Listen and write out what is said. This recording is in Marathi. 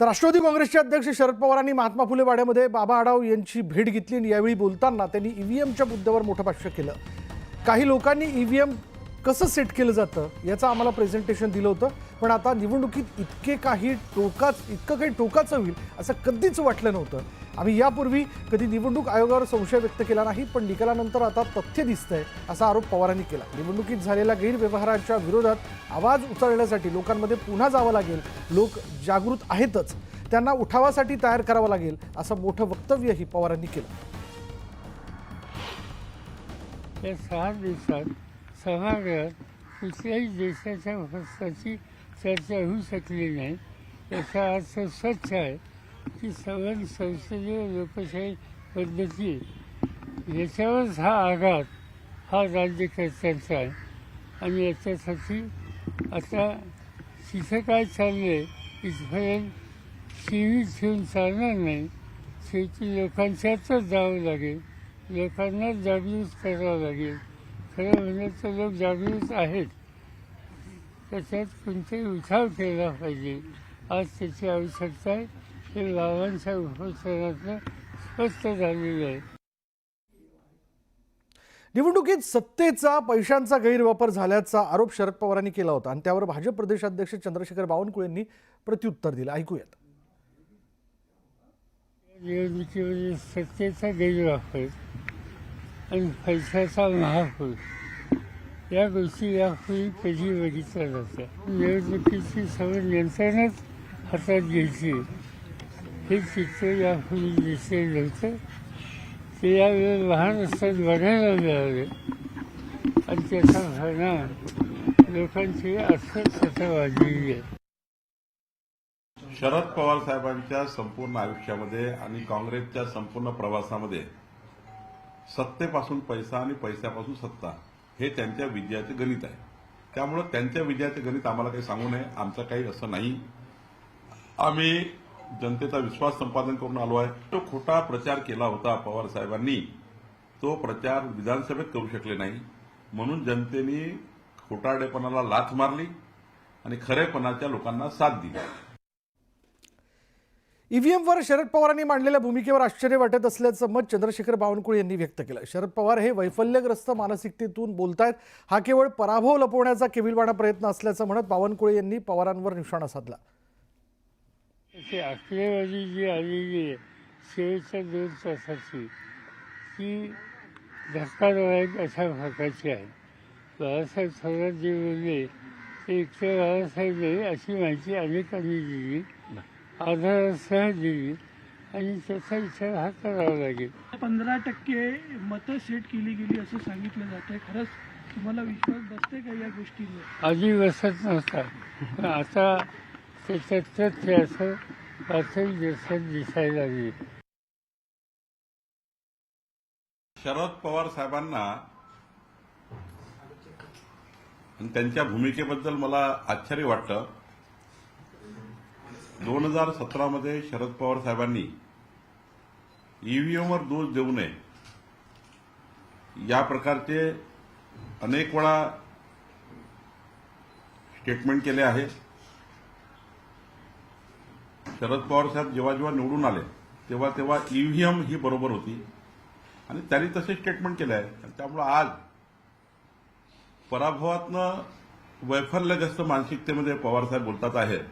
तर राष्ट्रवादी काँग्रेसचे अध्यक्ष शरद पवारांनी महात्मा फुले वाड्यामध्ये बाबा आढाव यांची भेट घेतली आणि यावेळी बोलताना त्यांनी ईव्हीएमच्या मुद्द्यावर मोठं भाष्य केलं. काही लोकांनी ईव्हीएम कसं सेट केलं जातं याचं आम्हाला प्रेझेंटेशन दिलं होतं. पण आता निवडणुकीत इतके काही टोकाच इतकं काही टोकाचं होईल असं कधीच वाटलं नव्हतं. आम्ही यापूर्वी कधी निवडणूक आयोगावर संशय व्यक्त केला नाही पण निकालानंतर आता तथ्य दिसतंय असा आरोप पवारांनी केला. निवडणुकीत झालेल्या गैरव्यवहाराच्या विरोधात आवाज उचलण्यासाठी लोकांमध्ये पुन्हा जावं लागेल. लोक जागृत आहेतच. त्यांना उठावासाठी तयार करावं लागेल असं मोठं वक्तव्यही पवारांनी केलं. या सहा दिवसात सभागृहात कुठल्याही देशाच्या भ्रष्टाची चर्चा होऊ शकली नाही. याचा अर्थ स्वच्छ आहे. की सगळं संसदीय लोकशाही पद्धती याच्यावरच हा आघात हा राज्यकर्त्यांचा आहे. आणि याच्यासाठी आता तिथं काय चाललंय? इथपर्यंत शिवी ठेवून चालणार नाही. शेवटी लोकांच्यातच जावं लागेल. लोकांना जागृत करावं लागेल. खरं म्हणजे तर लोक जागृत आहेत. त्याच्यात कोणताही उठाव केला पाहिजे. आज त्याची आवश्यकता आहे. हे बाबांच्या उपोषणातनं स्पष्ट झालेलं आहे. निवडणुकीत सत्तेचा पैशांचा गैरवापर झाल्याचा आरोप शरद पवारांनी केला होता आणि त्यावर भाजप प्रदेशाध्यक्ष चंद्रशेखर बावनकुळेंनी प्रत्युत्तर दिलं. ऐकूयात. निवडणुकीमध्ये सत्तेचा गैरवापर आणि पैशाचा महापूर या गोष्टी यापूर्वी कधी बघितल्या जात्या निवडणुकीची सवय यंत्रणच हातात घ्यायची. हे चित्र यापूर्वी दिसलेलं नव्हतं ते यावेळी लहान असताना बघायला मिळाले आणि त्याचा परिणाम लोकांची असं वाढलेली आहे शरद पवार साहेबांच्या संपूर्ण आयुष्यामध्ये आणि काँग्रेसच्या संपूर्ण प्रवासामध्ये सत्तेपासून पैसा आणि पैशापासून सत्ता हे त्यांच्या विजयाचे गणित आहे. त्यामुळं त्यांच्या विजयाचे गणित आम्हाला काही सांगू नये. आमचं काही असं नाही. आम्ही जनतेचा विश्वास संपादन करून आलो आहे. तो खोटा प्रचार केला होता पवार साहेबांनी. तो प्रचार विधानसभेत करू शकले नाही. म्हणून जनतेने खोटाडेपणाला लाथ मारली आणि खरेपणाच्या लोकांना साथ दिली. ईव्हीएमवर शरद पवारांनी मांडलेल्या भूमिकेवर आश्चर्य वाटत असल्याचं मत चंद्रशेखर बावनकुळे यांनी व्यक्त केलं. शरद पवार हे वैफल्यग्रस्त मानसिकतेतून बोलतायत. हा केवळ पराभव लपवण्याचा केविलवाणा प्रयत्न असल्याचं म्हणत बावनकुळे यांनी पवारांवर निशाणा साधला. अशी आकडेवारी जी आलेली आहे शेवटच्या दोन तासाची. ती धक्कादायक अशा प्रकारची आहे. बाळासाहेब थोरात जे बोलले ते इतकं बाळासाहेब नाही अशी माहिती अनेकांनी दिली आधारासह दिली आणि त्याचा विचार हा करावा लागेल. पंधरा टक्के मतं सेट केली गेली असं सांगितलं जात आहे खरंच तुम्हाला विश्वास बसते का या गोष्टींवर? आधी बसत नव्हता. पण आता त्याच्यात तथ्य असं प्राथमिक दिवसात दिसायला लागले शरद पवार साहेबांना आणि त्यांच्या भूमिकेबद्दल मला आश्चर्य वाटतं. दोन हजार सतरामध्ये शरद पवार साहेबांनी ईव्हीएमवर दोष देऊ नये. या प्रकारचे अनेक वेळा स्टेटमेंट केले आहे शरद पवार साहेब जेव्हा जेव्हा निवडून आले तेव्हा तेव्हा ईव्हीएम ही बरोबर होती. आणि त्यांनी तसे स्टेटमेंट केले आहे आणि त्यामुळं आज पराभवातनं वैफल्यग्रस्त मानसिकतेमध्ये पवारसाहेब बोलतात आहेत.